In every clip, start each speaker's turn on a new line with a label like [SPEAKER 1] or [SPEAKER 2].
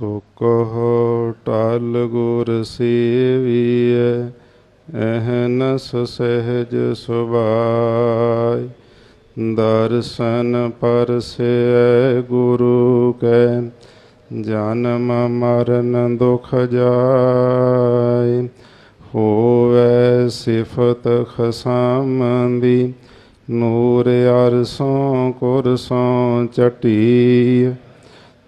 [SPEAKER 1] ਸੋ ਕਹੋ ਟਲ ਗੁਰ ਸੇਵੀਐ ਅਹਨਸ ਸਹਿਜ ਸੁਭਾਈ ਦਰਸ਼ਨ ਪਰਸੈ ਗੁਰੂ ਕੈ, ਜਨਮ ਮਰਨ ਦੁਖ ਜਾਏ ਹੋਵੈ ਸਿਫਤ ਖਸਮ ਨੂਰ ਅਰਸੋਂ ਕੁਰਸੋਂ ਚਟੀ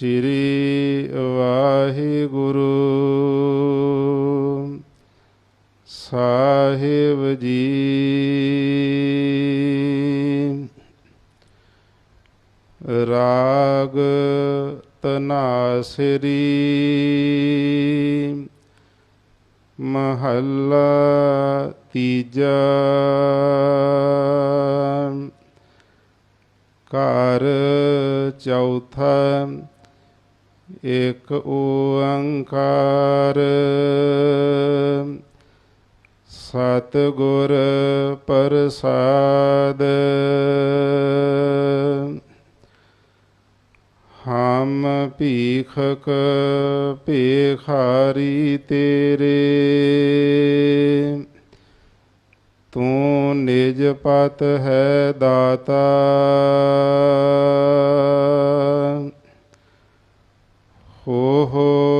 [SPEAKER 1] ਸ੍ਰੀ ਵਾਹਿਗੁਰੂ। ਸਾਹਿਬ ਜੀ। ਰਾਗ ਤਨਾਸਰੀ। ਮਹੱਲਾ ਤੀਜਾ। ਘਰ ਚੌਥਾ। ਇੱਕ ਓੰਕਾਰ। ਸਤ ਗੁਰ ਪ੍ਰਸਾਦ। ਹਮ ਭੀਖਕ ਭੇਖਾਰੀ ਤੇਰੇ। ਤੂੰ ਨਿਜ ਪਤ ਹੈ ਦਾਤਾ ਹੋ ਹੋ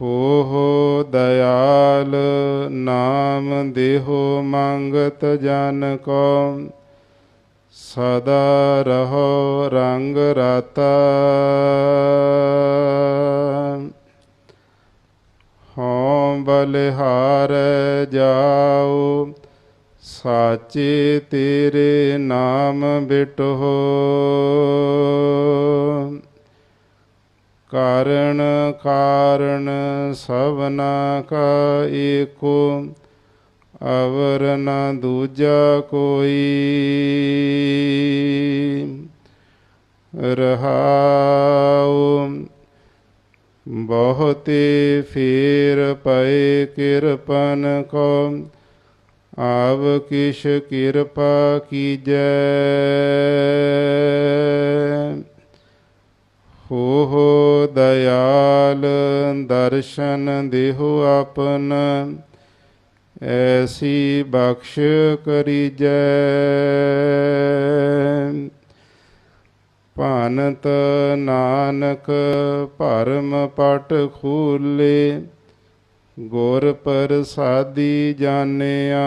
[SPEAKER 1] ਹੋ ਹੋ ਦਇਆਲ ਨਾਮ ਦੇਹੋ ਮੰਗਤ ਜਨ ਕੋ ਸਦਾ ਰਹੋ ਰੰਗ ਰਾਤਾ। ਹਉ ਬਲਿਹਾਰ ਜਾਓ, ਸਾਚੇ ਤੇਰੇ ਨਾਮ ਬਿਟੋ। ਕਾਰਣ ਕਾਰਣ ਸਭਨਾ ਕਾ ਏਕੋ ਅਵਰ ਨ ਦੂਜਾ ਕੋਈ। ਰਹਾਉ, ਬਹੁਤੇ ਫੇਰ ਪਏ ਕਿਰਪਨ ਕੋ, ਆਵ ਕਿਛ ਕਿਰਪਾ ਕੀਜੈ। ਹੋ ਹੋ ਦਇਆਲ ਦਰਸ਼ਨ ਦੇਹੁ ਆਪਨ, ਐਸੀ ਬਖਸ਼ ਕਰੀਜੈ। ਭਾਨਤ ਨਾਨਕ ਭਰਮ ਪਟ ਖੂਲੇ, ਗੁਰ ਪ੍ਰਸਾਦੀ ਜਾਣਿਆ।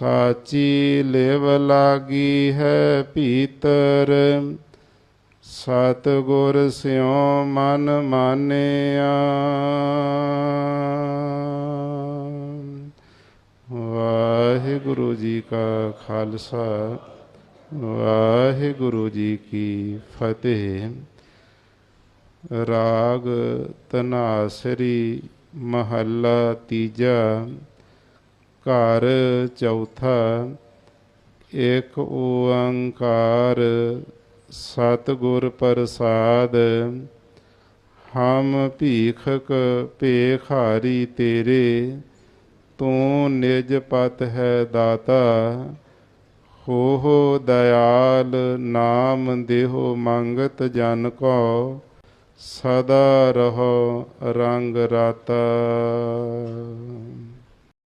[SPEAKER 1] ਸਾਚੀ ਲੇਵ ਲਾਗੀ ਹੈ ਭੀਤਰ ਸਤ ਗੁਰ ਸਿਉ ਮਨ ਮਾਨਿਆ। ਵਾਹਿਗੁਰੂ ਜੀ ਕਾ ਖਾਲਸਾ, ਵਾਹਿਗੁਰੂ ਜੀ ਕੀ ਫਤਿਹ। ਰਾਗ ਤਨਾਸਰੀ ਮਹੱਲਾ ਤੀਜਾ। ਘਰ ਚੌਥਾ ਇੱਕ ਓੰਕਾਰ ਸਤਿਗੁਰ ਪ੍ਰਸਾਦ, ਹਮ ਭੀਖਕ ਭੇਖਾਰੀ ਤੇਰੇ, ਤੂੰ ਨਿਜ ਪਤ ਹੈ ਦਾਤਾ ਹੋ ਹੋ ਦਇਆਲ ਨਾਮ ਦੇਹੋ ਮੰਗਤ ਜਨ ਕੋ, ਸਦਾ ਰਹੋ ਰੰਗ ਰਾਤਾ।